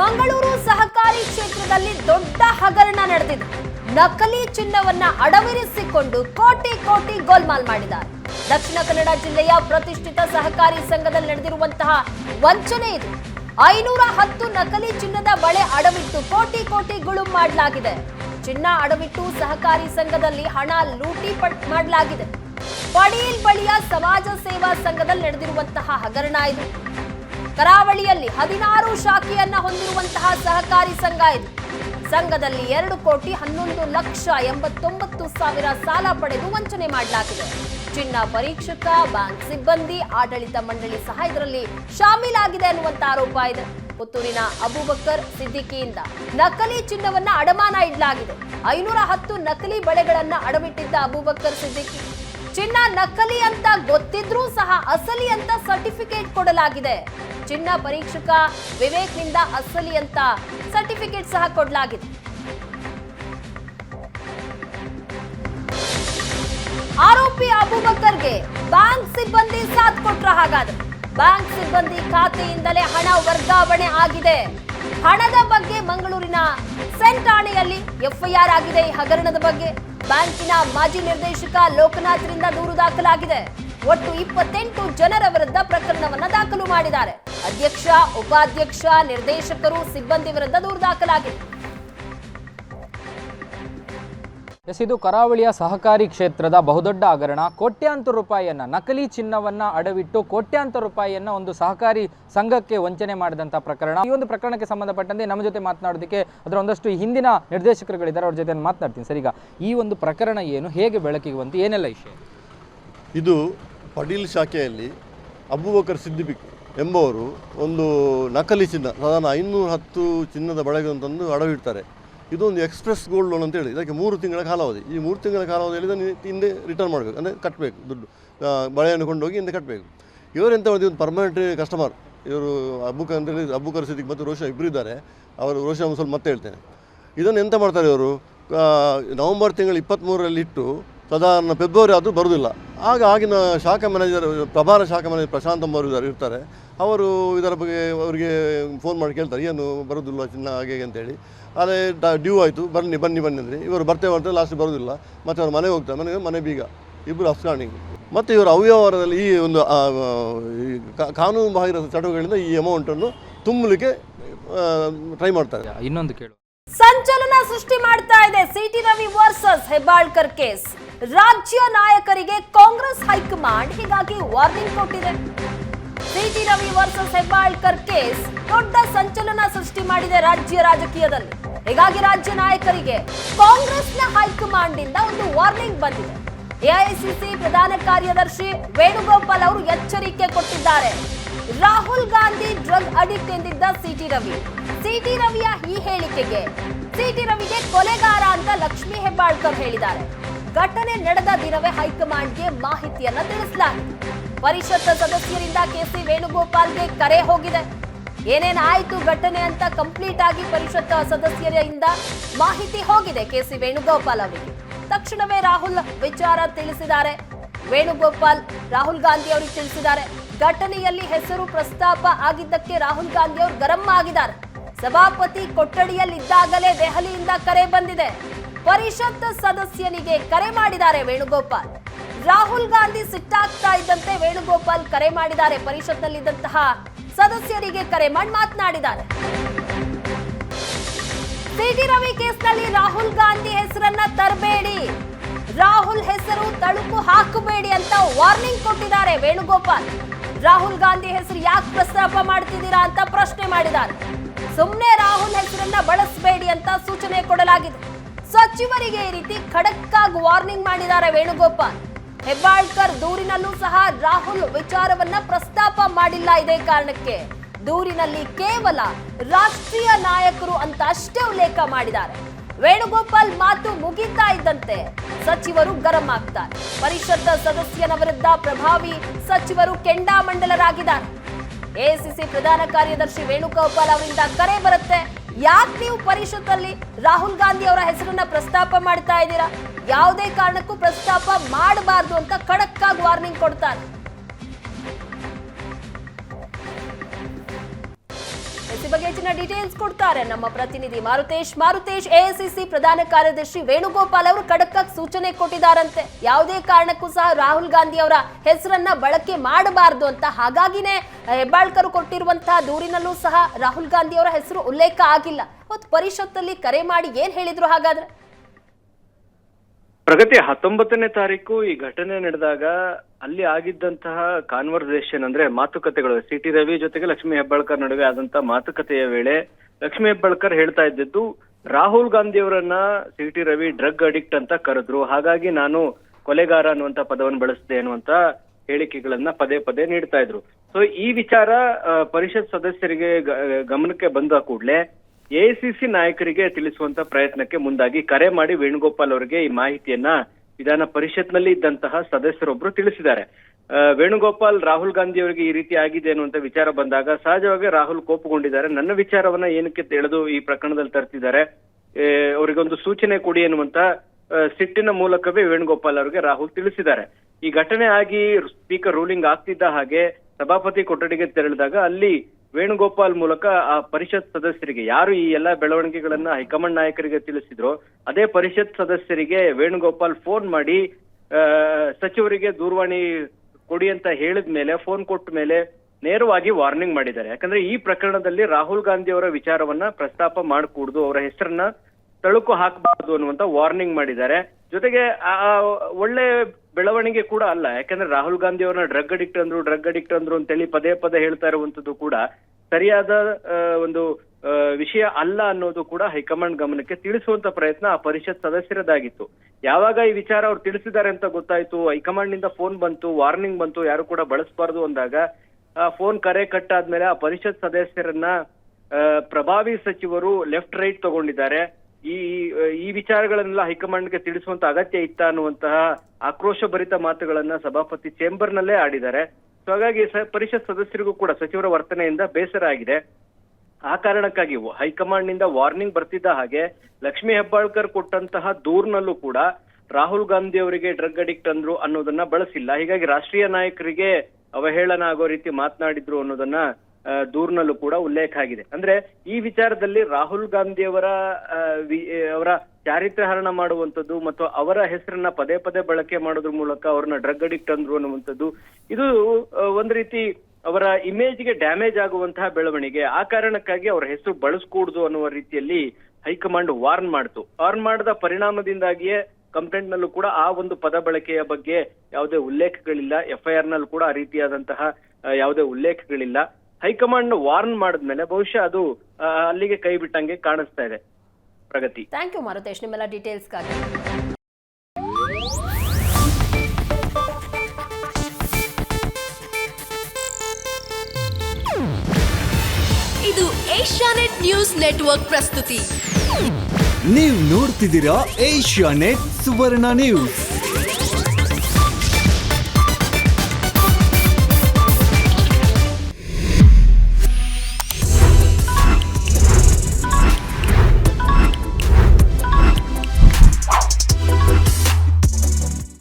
ಮಂಗಳೂರು ಸಹಕಾರಿ ಕ್ಷೇತ್ರದಲ್ಲಿ ದೊಡ್ಡ ಹಗರಣ ನಡೆದಿದೆ. ನಕಲಿ ಚಿನ್ನವನ್ನ ಅಡವಿರಿಸಿಕೊಂಡು ಕೋಟಿ ಕೋಟಿ ಗೋಲ್ಮಾಲ್ ಮಾಡಿದ್ದಾರೆ. ದಕ್ಷಿಣ ಕನ್ನಡ ಜಿಲ್ಲೆಯ ಪ್ರತಿಷ್ಠಿತ ಸಹಕಾರಿ ಸಂಘದಲ್ಲಿ ನಡೆದಿರುವಂತಹ ವಂಚನೆ ಇದು. ಐನೂರ ಹತ್ತು ನಕಲಿ ಚಿನ್ನದ ಬಳೆ ಅಡವಿಟ್ಟು ಕೋಟಿ ಕೋಟಿ ಗುಳು ಮಾಡಲಾಗಿದೆ. ಚಿನ್ನ ಅಡವಿಟ್ಟು ಸಹಕಾರಿ ಸಂಘದಲ್ಲಿ ಹಣ ಲೂಟಿ ಪಟ್ ಮಾಡಲಾಗಿದೆ. ಪಡೀಲ್ ಬಳಿಯ ಸಮಾಜ ಸೇವಾ ಸಂಘದಲ್ಲಿ ನಡೆದಿರುವಂತಹ ಹಗರಣ ಇದು. ಕರಾವಳಿಯಲ್ಲಿ ಹದಿನಾರು ಶಾಖೆಯನ್ನ ಹೊಂದಿರುವಂತಹ ಸಹಕಾರಿ ಸಂಘ ಇದು. ಸಂಘದಲ್ಲಿ ಎರಡು ಕೋಟಿ ಹನ್ನೊಂದು ಲಕ್ಷ ಎಂಬತ್ತೊಂಬತ್ತು ಸಾವಿರ ಸಾಲ ಪಡೆದು ವಂಚನೆ ಮಾಡಲಾಗಿದೆ. ಚಿನ್ನ ಪರೀಕ್ಷಕ, ಬ್ಯಾಂಕ್ ಸಿಬ್ಬಂದಿ, ಆಡಳಿತ ಮಂಡಳಿ ಸಹ ಇದರಲ್ಲಿ ಶಾಮೀಲಾಗಿದೆ ಅನ್ನುವಂತ ಆರೋಪ ಇದೆ. ಪುತ್ತೂರಿನ ಅಬೂಬಕ್ಕರ್ ಸಿದ್ದಿಕಿಯಿಂದ ನಕಲಿ ಚಿನ್ನವನ್ನ ಅಡಮಾನ ಇಡಲಾಗಿದೆ. ಐನೂರ ಹತ್ತು ನಕಲಿ ಬಳೆಗಳನ್ನ ಅಡವಿಟ್ಟಿದ್ದ ಅಬೂಬಕ್ಕರ್ ಸಿದ್ದಿಕಿ ಚಿನ್ನ ನಕಲಿ ಅಂತ ಗೊತ್ತಿದ್ರೂ ಸಹ ಅಸಲಿ ಅಂತ ಸರ್ಟಿಫಿಕೇಟ್ ಕೊಡಲಾಗಿದೆ. ಚಿನ್ನ ಪರೀಕ್ಷಕ ವಿವೇಕ್ನಿಂದ ಅಸಲಿ ಅಂತ ಸರ್ಟಿಫಿಕೇಟ್ ಸಹ ಕೊಡಲಾಗಿದೆ. ಆರೋಪಿ ಅಬೂಬಕರ್ಗೆ ಬ್ಯಾಂಕ್ ಸಿಬ್ಬಂದಿ ಸಾಥ್ ಕೊಟ್ರ ಹಾಗಾದ್ರೆ. ಬ್ಯಾಂಕ್ ಸಿಬ್ಬಂದಿ ಖಾತೆಯಿಂದಲೇ ಹಣ ವರ್ಗಾವಣೆ ಆಗಿದೆ. ಹಣದ ಬಗ್ಗೆ ಮಂಗಳೂರಿನ ಸೆಂಟ್ ಠಾಣೆಯಲ್ಲಿ ಎಫ್ಐಆರ್ ಆಗಿದೆ. ಈ ಹಗರಣದ ಬಗ್ಗೆ ಬ್ಯಾಂಕಿನ ಮಾಜಿ ನಿರ್ದೇಶಕ ಲೋಕನಾಥ್ರಿಂದ ದೂರು ದಾಖಲಾಗಿದೆ. ಒಟ್ಟು ಇಪ್ಪತ್ತೆಂಟು ಜನರ ವಿರುದ್ಧ ಪ್ರಕರಣವನ್ನು ದಾಖಲು ಮಾಡಿದ್ದಾರೆ. ಅಧ್ಯಕ್ಷ ಉಪಾಧ್ಯಕ್ಷ ನಿರ್ದೇಶಕರು ಸಿಬ್ಬಂದಿ ವಿರುದ್ಧ ದೂರು ದಾಖಲಾಗಿದೆ. ಎಸ್ ಇದು ಕರಾವಳಿಯ ಸಹಕಾರಿ ಕ್ಷೇತ್ರದ ಬಹುದೊಡ್ಡ ಹಗರಣ ಕೋಟ್ಯಾಂತರ ರೂಪಾಯಿಯನ್ನು ನಕಲಿ ಚಿನ್ನವನ್ನ ಅಡವಿಟ್ಟು ಕೋಟ್ಯಾಂತರ ರೂಪಾಯಿಯನ್ನು ಒಂದು ಸಹಕಾರಿ ಸಂಘಕ್ಕೆ ವಂಚನೆ ಮಾಡಿದಂಥ ಪ್ರಕರಣ. ಈ ಒಂದು ಪ್ರಕರಣಕ್ಕೆ ಸಂಬಂಧಪಟ್ಟಂತೆ ನಮ್ಮ ಜೊತೆ ಮಾತನಾಡೋದಕ್ಕೆ ಅದರ ಒಂದಷ್ಟು ಹಿಂದಿನ ನಿರ್ದೇಶಕರುಗಳಿದ್ದಾರೆ. ಅವ್ರ ಜೊತೆ ಮಾತನಾಡ್ತೀನಿ. ಸರಿ ಈಗ ಈ ಒಂದು ಪ್ರಕರಣ ಏನು ಹೇಗೆ ಬೆಳಕಿಗೆ ಬಂತು ಏನೆಲ್ಲ ವಿಷಯ? ಇದು ಪಡೀಲ್ ಶಾಖೆಯಲ್ಲಿ ಅಬೂಬಕರ್ ಸಿದ್ದಿಬಿಕ್ ಎಂಬವರು ಒಂದು ನಕಲಿ ಚಿನ್ನ, ಸಾಧಾರಣ ಐನೂರ ಹತ್ತು ಚಿನ್ನದ ಬಳೆಗಳನ್ನು ತಂದು ಅಡವಿಡ್ತಾರೆ. ಇದೊಂದು ಎಕ್ಸ್ಪ್ರೆಸ್ ಗೋಲ್ಡ್ ಲೋನ್ ಅಂತೇಳಿ ಇದಕ್ಕೆ ಮೂರು ತಿಂಗಳ ಕಾಲಾವಧಿ. ಈ ಮೂರು ತಿಂಗಳ ಕಾಲಾವಧಿಯಲ್ಲಿ ಇದನ್ನು ಹಿಂದೆ ರಿಟರ್ನ್ ಮಾಡಬೇಕು, ಅಂದರೆ ಕಟ್ಟಬೇಕು ದುಡ್ಡು ಬಳೆಯನ್ನು ಕೊಂಡೋಗಿ ಹಿಂದೆ ಕಟ್ಟಬೇಕು ಇವರೆಂತ ಒಂದು ಪರ್ಮನೆಂಟ್ ಕಸ್ಟಮರ್ ಇವರು ಅಬ್ಬುಕ ಅಂತೇಳಿ ಅಬ್ಬುಕರ್ ಸಿದ್ದಿಕ್ ಮತ್ತು ರೋಷ ಇಬ್ಬರು ಇದ್ದಾರೆ. ಅವರು ರೋಷ ಒಂದು ಸ್ವಲ್ಪ ಮತ್ತೆ ಹೇಳ್ತೇನೆ. ಇದನ್ನು ಎಂತ ಮಾಡ್ತಾರೆ ಇವರು? ನವಂಬರ್ ನವೆಂಬರ್ ತಿಂಗಳು ಇಪ್ಪತ್ತ್ಮೂರರಲ್ಲಿ ಇಟ್ಟು ಸಾಧಾರಣ ಫೆಬ್ರವರಿ ಆದರೂ ಬರುವುದಿಲ್ಲ ಆಗ ಆಗಿನ ಶಾಖಾ ಮ್ಯಾನೇಜರ್, ಪ್ರಭಾರ ಶಾಖಾ ಮ್ಯಾನೇಜರ್ ಪ್ರಶಾಂತ್ ಅವರು ಇರ್ತಾರೆ. ಅವರು ಇದರ ಬಗ್ಗೆ ಅವರಿಗೆ ಫೋನ್ ಮಾಡಿ ಕೇಳ್ತಾರೆ, ಏನು ಬರೋದಿಲ್ಲ ಚಿನ್ನ ಹಾಗೆ ಅಂತೇಳಿ. ಅದೇ ಡ್ಯೂ ಆಯಿತು. ಬನ್ನಿ ಬನ್ನಿ ಬನ್ನಿ ಅಂದರೆ. ಇವರು ಬರ್ತೇವೆ ಅಂತ ಲಾಸ್ಟ್ ಬರೋದಿಲ್ಲ. ಮತ್ತು ಅವ್ರು ಮನೆಗೆ ಹೋಗ್ತಾರೆ. ಮನೆಗೆ ಮನೆ ಬೀಗ. ಇಬ್ಬರು ಅಫ್ಸ್ಕಾಂಡಿಂಗ್ ಮತ್ತು ಇವರು ಅವ್ಯವಹಾರದಲ್ಲಿ ಈ ಒಂದು ಕಾನೂನು ಬಾಹಿರ ಚಟುವಟಿಕೆಗಳಿಂದ ಈ ಅಮೌಂಟನ್ನು ತುಂಬಲಿಕ್ಕೆ ಟ್ರೈ ಮಾಡ್ತಾರೆ. ಇನ್ನೊಂದು ಕೇಳು. ಸಂಚಲನ ಸೃಷ್ಟಿ ಮಾಡ್ತಾ ಇದೆ CT Ravi versus Hebbalkar case. ರಾಜ್ಯ ನಾಯಕರಿಗೆ ಕಾಂಗ್ರೆಸ್ ಹೈಕಮಾಂಡ್ ಹೀಗಾಗಿ ವಾರ್ನಿಂಗ್ ಕೊಟ್ಟಿದೆ. CT Ravi versus Hebbalkar case ದೊಡ್ಡ ಸಂಚಲನ ಸೃಷ್ಟಿ ಮಾಡಿದೆ ರಾಜ್ಯ ರಾಜಕೀಯದಲ್ಲಿ. ಹೀಗಾಗಿ ರಾಜ್ಯ ನಾಯಕರಿಗೆ ಕಾಂಗ್ರೆಸ್ನ ಹೈಕಮಾಂಡ್ ಇಂದ ಒಂದು ವಾರ್ನಿಂಗ್ ಬಂದಿದೆ. ಎಐಸಿಸಿ ಪ್ರಧಾನ ಕಾರ್ಯದರ್ಶಿ ವೇಣುಗೋಪಾಲ್ ಅವರು ಎಚ್ಚರಿಕೆ ಕೊಟ್ಟಿದ್ದಾರೆ. ರಾಹುಲ್ ಗಾಂಧಿ ಡ್ರಗ್ ಅಡಿಕ್ಟ್ ಎಂದಿದ್ದ ಸಿಟಿ ರವಿ. ಸಿಟಿ ರವಿಯ ಈ ಹೇಳಿಕೆಗೆ, ಸಿಟಿ ರವಿಗೆ ಕೊಲೆಗಾರ ಅಂತ ಲಕ್ಷ್ಮಿ ಹೆಬ್ಬಾಳ್ಕರ್ ಹೇಳಿದ್ದಾರೆ. ಘಟನೆ ನಡೆದ ದಿನವೇ ಹೈಕಮಾಂಡ್ಗೆ ಮಾಹಿತಿಯನ್ನ ತಿಳಿಸಲಾಗಿದೆ. ಪರಿಷತ್ ಸದಸ್ಯರಿಂದ ಕೆಸಿ ವೇಣುಗೋಪಾಲ್ಗೆ ಕರೆ ಹೋಗಿದೆ. ಏನೇನಾಯಿತು ಘಟನೆ ಅಂತ ಕಂಪ್ಲೀಟ್ ಆಗಿ ಪರಿಷತ್ ಸದಸ್ಯರಿಂದ ಮಾಹಿತಿ ಹೋಗಿದೆ ಕೆಸಿ ವೇಣುಗೋಪಾಲ್ ಅವರಿಗೆ. ತಕ್ಷಣವೇ ರಾಹುಲ್ ವಿಚಾರ ತಿಳಿಸಿದ್ದಾರೆ. ವೇಣುಗೋಪಾಲ್, ರಾಹುಲ್ ಗಾಂಧಿ ಅವರಿಗೆ ತಿಳಿಸಿದ್ದಾರೆ. ಘಟನೆಯಲ್ಲಿ ಹೆಸರು ಪ್ರಸ್ತಾಪ ಆಗಿದ್ದಕ್ಕೆ ರಾಹುಲ್ ಗಾಂಧಿ ಅವರು ಗರಂ ಆಗಿದ್ದಾರೆ. ಸಭಾಪತಿ ಕೊಠಡಿಯಲ್ಲಿದ್ದಾಗಲೇ ದೆಹಲಿಯಿಂದ ಕರೆ ಬಂದಿದೆ. ಪರಿಷತ್ ಸದಸ್ಯನಿಗೆ ಕರೆ ಮಾಡಿದ್ದಾರೆ ವೇಣುಗೋಪಾಲ್. ರಾಹುಲ್ ಗಾಂಧಿ ಸಿಟ್ಟಾಗ್ತಾ ಇದ್ದಂತೆ ವೇಣುಗೋಪಾಲ್ ಕರೆ ಮಾಡಿದ್ದಾರೆ. ಪರಿಷತ್ನಲ್ಲಿದ್ದಂತಹ ಸದಸ್ಯರಿಗೆ ಕರೆ ಮಾಡಿ ಮಾತನಾಡಿದ್ದಾರೆ. ಸಿಟಿ ರವಿ ಕೇಸ್ನಲ್ಲಿ ರಾಹುಲ್ ಗಾಂಧಿ ಹೆಸರನ್ನ ತರಬೇಡಿ. ರಾಹುಲ್ ಹೆಸರು ತಳುಕು ಹಾಕಬೇಡಿ ಅಂತ ವಾರ್ನಿಂಗ್ ಕೊಟ್ಟಿದ್ದಾರೆ ವೇಣುಗೋಪಾಲ್. ರಾಹುಲ್ ಗಾಂಧಿ ಹೆಸರು ಯಾಕೆ ಪ್ರಸ್ತಾಪ ಮಾಡ್ತಿದ್ದೀರಾ ಅಂತ ಪ್ರಶ್ನೆ ಮಾಡಿದ್ದಾರೆ ಸುಮ್ಮನೆ ರಾಹುಲ್ ಹೆಸರನ್ನ ಬಳಸಬೇಡಿ ಅಂತ ಸೂಚನೆ ಕೊಡಲಾಗಿದೆ. ಸಚಿವರಿಗೆ ಈ ರೀತಿ ಖಡಕ್ ವಾರ್ನಿಂಗ್ ಮಾಡಿದ್ದಾರೆ ವೇಣುಗೋಪಾಲ್. ಹೆಬ್ಬಾಳ್ಕರ್ ದೂರಿನಲ್ಲೂ ಸಹ ರಾಹುಲ್ ವಿಚಾರವನ್ನ ಪ್ರಸ್ತಾಪ ಮಾಡಿಲ್ಲ ಇದೇ ಕಾರಣಕ್ಕೆ. ದೂರಿನಲ್ಲಿ ಕೇವಲ ರಾಷ್ಟ್ರೀಯ ನಾಯಕರು ಅಂತ ಅಷ್ಟೇ ಉಲ್ಲೇಖ ಮಾಡಿದ್ದಾರೆ. ವೇಣುಗೋಪಾಲ್ ಮಾತು ಮುಗಿತಾ ಇದ್ದಂತೆ ಸಚಿವರು ಗರಂ ಆಗ್ತಾರೆ. ಪರಿಷತ್ ಸದಸ್ಯನ ವಿರುದ್ಧ ಪ್ರಭಾವಿ ಸಚಿವರು ಕೆಂಡಾಮಂಡಲರಾಗಿದ್ದಾರೆ. ಎಸಿಸಿ ಪ್ರಧಾನ ಕಾರ್ಯದರ್ಶಿ ವೇಣುಗೋಪಾಲ್ ಅವರಿಂದ ಕರೆ ಬರುತ್ತೆ. ಯಾಕೆ ನೀವು ಪರಿಷತ್ತಲ್ಲಿ ರಾಹುಲ್ ಗಾಂಧಿ ಅವರ ಹೆಸರನ್ನ ಪ್ರಸ್ತಾಪ ಮಾಡ್ತಾ ಇದ್ದೀರಾ? ಯಾವುದೇ ಕಾರಣಕ್ಕೂ ಪ್ರಸ್ತಾಪ ಮಾಡಬಾರ್ದು ಅಂತ ಖಡಕ್ ಆಗಿ ವಾರ್ನಿಂಗ್ ಕೊಡ್ತಾರೆ. ಈ ಬಗ್ಗೆ ಹೆಚ್ಚಿನ ಡೀಟೇಲ್ಸ್ ಕೊಡ್ತಾರೆ. ನಮ್ಮ ಪ್ರತಿನಿಧಿ ಮಾರುತೇಶ್ ಮಾರುತೇಶ್ ಎಐಸಿಸಿ ಪ್ರಧಾನ ಕಾರ್ಯದರ್ಶಿ ವೇಣುಗೋಪಾಲ್ ಅವರು ಖಡಕ್ ಸೂಚನೆ ಕೊಟ್ಟಿದ್ದಾರಂತೆ. ಯಾವುದೇ ಕಾರಣಕ್ಕೂ ಸಹ ರಾಹುಲ್ ಗಾಂಧಿ ಅವರ ಹೆಸರನ್ನ ಬಳಕೆ ಮಾಡಬಾರದು ಅಂತ ಹಾಗಾಗಿನೇ ಹೆಬ್ಬಾಳ್ಕರ್ ಕೊಟ್ಟಿರುವಂತಹ ದೂರಿನಲ್ಲೂ ಸಹ ರಾಹುಲ್ ಗಾಂಧಿ ಅವರ ಹೆಸರು ಉಲ್ಲೇಖ ಆಗಿಲ್ಲ. ಇವತ್ತು ಪರಿಷತ್ತಲ್ಲಿ ಕರೆ ಮಾಡಿ ಏನ್ ಹೇಳಿದ್ರು ಹಾಗಾದ್ರೆ? ಪ್ರಗತಿ ಹತ್ತೊಂಬತ್ತನೇ ತಾರೀಕು ಈ ಘಟನೆ ನಡೆದಾಗ ಅಲ್ಲಿ ಆಗಿದ್ದಂತಹ ಕಾನ್ವರ್ಸೇಷನ್ ಅಂದ್ರೆ ಮಾತುಕತೆಗಳು ಸಿ ಟಿ ರವಿ ಜೊತೆಗೆ ಲಕ್ಷ್ಮೀ ಹೆಬ್ಬಾಳ್ಕರ್ ನಡುವೆ ಆದಂತಹ ಮಾತುಕತೆಯ ವೇಳೆ ಲಕ್ಷ್ಮೀ ಹೆಬ್ಬಾಳ್ಕರ್ ಹೇಳ್ತಾ ಇದ್ದಿದ್ದು, ರಾಹುಲ್ ಗಾಂಧಿ ಅವರನ್ನ C T Ravi drug addict ಅಂತ ಕರೆದ್ರು. ಹಾಗಾಗಿ ನಾನು ಕೊಲೆಗಾರ ಅನ್ನುವಂತ ಪದವನ್ನು ಬಳಸಿದೆ ಅನ್ನುವಂತ ಹೇಳಿಕೆಗಳನ್ನ ಪದೇ ಪದೇ ನೀಡ್ತಾ ಇದ್ರು. ಸೊ ಈ ವಿಚಾರ ಪರಿಷತ್ ಸದಸ್ಯರಿಗೆ ಗಮನಕ್ಕೆ ಬಂದ ಕೂಡಲೇ ಎಐಸಿಸಿ ನಾಯಕರಿಗೆ ತಿಳಿಸುವಂತ ಪ್ರಯತ್ನಕ್ಕೆ ಮುಂದಾಗಿ ಕರೆ ಮಾಡಿ ವೇಣುಗೋಪಾಲ್ ಅವರಿಗೆ ಈ ಮಾಹಿತಿಯನ್ನ ವಿಧಾನ ಪರಿಷತ್ನಲ್ಲಿ ಇದ್ದಂತಹ ಸದಸ್ಯರೊಬ್ರು ತಿಳಿಸಿದ್ದಾರೆ. ವೇಣುಗೋಪಾಲ್ ರಾಹುಲ್ ಗಾಂಧಿ ಅವರಿಗೆ ಈ ರೀತಿ ಆಗಿದೆ ಅನ್ನುವಂತ ವಿಚಾರ ಬಂದಾಗ ಸಹಜವಾಗಿ ರಾಹುಲ್ ಕೋಪಗೊಂಡಿದ್ದಾರೆ. ನನ್ನ ವಿಚಾರವನ್ನ ಏನಕ್ಕೆ ತಿಳಿದು ಈ ಪ್ರಕರಣದಲ್ಲಿ ತರ್ತಿದ್ದಾರೆ. ಅವರಿಗೊಂದು ಸೂಚನೆ ಕೊಡಿ ಅನ್ನುವಂತ ಆ, ಸಿಟ್ಟಿನ ಮೂಲಕವೇ ವೇಣುಗೋಪಾಲ್ ಅವರಿಗೆ ರಾಹುಲ್ ತಿಳಿಸಿದ್ದಾರೆ. ಈ ಘಟನೆ ಆಗಿ ಸ್ಪೀಕರ್ ರೂಲಿಂಗ್ ಆಗ್ತಿದ್ದ ಹಾಗೆ ಸಭಾಪತಿ ಕೊಠಡಿಗೆ ತೆರಳಿದಾಗ ಅಲ್ಲಿ ವೇಣುಗೋಪಾಲ್ ಮೂಲಕ ಆ ಪರಿಷತ್ ಸದಸ್ಯರಿಗೆ ಯಾರು ಈ ಎಲ್ಲಾ ಬೆಳವಣಿಗೆಗಳನ್ನ ಹೈಕಮಾಂಡ್ ನಾಯಕರಿಗೆ ತಿಳಿಸಿದ್ರು ಅದೇ ಪರಿಷತ್ ಸದಸ್ಯರಿಗೆ ವೇಣುಗೋಪಾಲ್ ಫೋನ್ ಮಾಡಿ ಸಚಿವರಿಗೆ ದೂರವಾಣಿ ಕೊಡಿ ಅಂತ ಹೇಳಿದ ಮೇಲೆ ಫೋನ್ ಕೊಟ್ಟ ಮೇಲೆ ನೇರವಾಗಿ ವಾರ್ನಿಂಗ್ ಮಾಡಿದ್ದಾರೆ. ಯಾಕಂದ್ರೆ ಈ ಪ್ರಕರಣದಲ್ಲಿ ರಾಹುಲ್ ಗಾಂಧಿ ಅವರ ವಿಚಾರವನ್ನ ಪ್ರಸ್ತಾಪ ಮಾಡಕೂಡ್ದು, ಅವರ ಹೆಸರನ್ನ ತಳುಕು ಹಾಕಬಾರದು ಅನ್ನುವಂತ ವಾರ್ನಿಂಗ್ ಮಾಡಿದ್ದಾರೆ. ಜೊತೆಗೆ ಆ, ಒಳ್ಳೆ ಬೆಳವಣಿಗೆ ಕೂಡ ಅಲ್ಲ. ಯಾಕಂದ್ರೆ ರಾಹುಲ್ ಗಾಂಧಿ ಅವರನ್ನ ಡ್ರಗ್ ಅಡಿಕ್ಟ್ ಅಂದ್ರು ಡ್ರಗ್ ಅಡಿಕ್ಟ್ ಅಂದ್ರು ಅಂತೇಳಿ ಪದೇ ಪದೇ ಹೇಳ್ತಾ ಇರುವಂತದ್ದು ಕೂಡ ಸರಿಯಾದ ಒಂದು ವಿಷಯ ಅಲ್ಲ ಅನ್ನೋದು ಕೂಡ ಹೈಕಮಾಂಡ್ ಗಮನಕ್ಕೆ ತಿಳಿಸುವಂತ ಪ್ರಯತ್ನ ಆ ಪರಿಷತ್ ಸದಸ್ಯರದಾಗಿತ್ತು. ಯಾವಾಗ ಈ ವಿಚಾರ ಅವ್ರು ತಿಳಿಸಿದ್ದಾರೆ ಅಂತ ಗೊತ್ತಾಯ್ತು. ಹೈಕಮಾಂಡ್ನಿಂದ ಫೋನ್ ಬಂತು, ವಾರ್ನಿಂಗ್ ಬಂತು, ಯಾರು ಕೂಡ ಬಳಸಬಾರ್ದು ಅಂದಾಗ, ಆ, ಫೋನ್ ಕರೆ ಕಟ್ ಆದ್ಮೇಲೆ ಆ ಪರಿಷತ್ ಸದಸ್ಯರನ್ನ ಪ್ರಭಾವಿ ಸಚಿವರು ಲೆಫ್ಟ್ ರೈಟ್ ತಗೊಂಡಿದ್ದಾರೆ. ಈ ಈ ವಿಚಾರಗಳನ್ನೆಲ್ಲ ಹೈಕಮಾಂಡ್ಗೆ ತಿಳಿಸುವಂತ ಅಗತ್ಯ ಇತ್ತ ಅನ್ನುವಂತಹ ಆಕ್ರೋಶಭರಿತ ಮಾತುಗಳನ್ನ ಸಭಾಪತಿ ಚೇಂಬರ್ನಲ್ಲೇ ಆಡಿದ್ದಾರೆ. ಸೊ ಹಾಗಾಗಿ ಪರಿಷತ್ ಸದಸ್ಯರಿಗೂ ಕೂಡ ಸಚಿವರ ವರ್ತನೆಯಿಂದ ಬೇಸರ ಆಗಿದೆ. ಆ ಕಾರಣಕ್ಕಾಗಿ ಹೈಕಮಾಂಡ್ನಿಂದ ವಾರ್ನಿಂಗ್ ಬರ್ತಿದ್ದ ಹಾಗೆ ಲಕ್ಷ್ಮೀ ಹೆಬ್ಬಾಳ್ಕರ್ ಕೊಟ್ಟಂತಹ ದೂರ್ನಲ್ಲೂ ಕೂಡ ರಾಹುಲ್ ಗಾಂಧಿ ಅವರಿಗೆ ಡ್ರಗ್ ಅಡಿಕ್ಟ್ ಅಂದ್ರು ಅನ್ನೋದನ್ನ ಬಳಸಿಲ್ಲ. ಹೀಗಾಗಿ ರಾಷ್ಟ್ರೀಯ ನಾಯಕರಿಗೆ ಅವಹೇಳನ ಆಗೋ ರೀತಿ ಮಾತನಾಡಿದ್ರು ಅನ್ನೋದನ್ನ ದೂರ್ನಲ್ಲೂ ಕೂಡ ಉಲ್ಲೇಖ ಆಗಿದೆ. ಅಂದ್ರೆ ಈ ವಿಚಾರದಲ್ಲಿ ರಾಹುಲ್ ಗಾಂಧಿ ಅವರ ಅವರ ಚಾರಿತ್ರ್ಯ ಹರಣ ಮಾಡುವಂತದ್ದು ಮತ್ತು ಅವರ ಹೆಸರನ್ನ ಪದೇ ಪದೇ ಬಳಕೆ ಮಾಡೋದ್ರ ಮೂಲಕ ಅವ್ರನ್ನ ಡ್ರಗ್ ಅಡಿಕ್ಟ್ ಅಂದ್ರು ಅನ್ನುವಂಥದ್ದು, ಇದು ಒಂದ್ ರೀತಿ ಅವರ ಇಮೇಜ್ಗೆ ಡ್ಯಾಮೇಜ್ ಆಗುವಂತಹ ಬೆಳವಣಿಗೆ. ಆ ಕಾರಣಕ್ಕಾಗಿ ಅವರ ಹೆಸರು ಬಳಸ್ಕೂಡ್ದು ಅನ್ನುವ ರೀತಿಯಲ್ಲಿ ಹೈಕಮಾಂಡ್ ವಾರ್ನ್ ಮಾಡ್ತು. ವಾರ್ನ್ ಮಾಡಿದ ಪರಿಣಾಮದಿಂದಾಗಿಯೇ ಕಂಪ್ಲೇಂಟ್ ನಲ್ಲೂ ಕೂಡ ಆ ಒಂದು ಪದ ಬಳಕೆಯ ಬಗ್ಗೆ ಯಾವುದೇ ಉಲ್ಲೇಖಗಳಿಲ್ಲ. ಎಫ್ಐಆರ್ ನಲ್ಲೂ ಕೂಡ ಆ ರೀತಿಯಾದಂತಹ ಯಾವುದೇ ಉಲ್ಲೇಖಗಳಿಲ್ಲ. ಹೈಕಮಾಂಡ್ ವಾರ್ನ್ ಮಾಡಿದ್ಮೇಲೆ ಬಹುಶಃ ಅದು ಅಲ್ಲಿಗೆ ಕೈ ಬಿಟ್ಟಂಗೆ ಕಾಣಿಸ್ತಾ ಇದೆ ಪ್ರಗತಿ. Thank you Maruthesh. ನಿಮ್ಮೆಲ್ಲ ಡೀಟೇಲ್ಸ್ಗಾಗಿ ಇದು ಏಷ್ಯಾನೆಟ್ ನ್ಯೂಸ್ ನೆಟ್ವರ್ಕ್ ಪ್ರಸ್ತುತಿ. ನೀವು ನೋಡ್ತಿದ್ದೀರಾ ಏಷ್ಯಾ ನೆಟ್ ಸುವರ್ಣ ನ್ಯೂಸ್.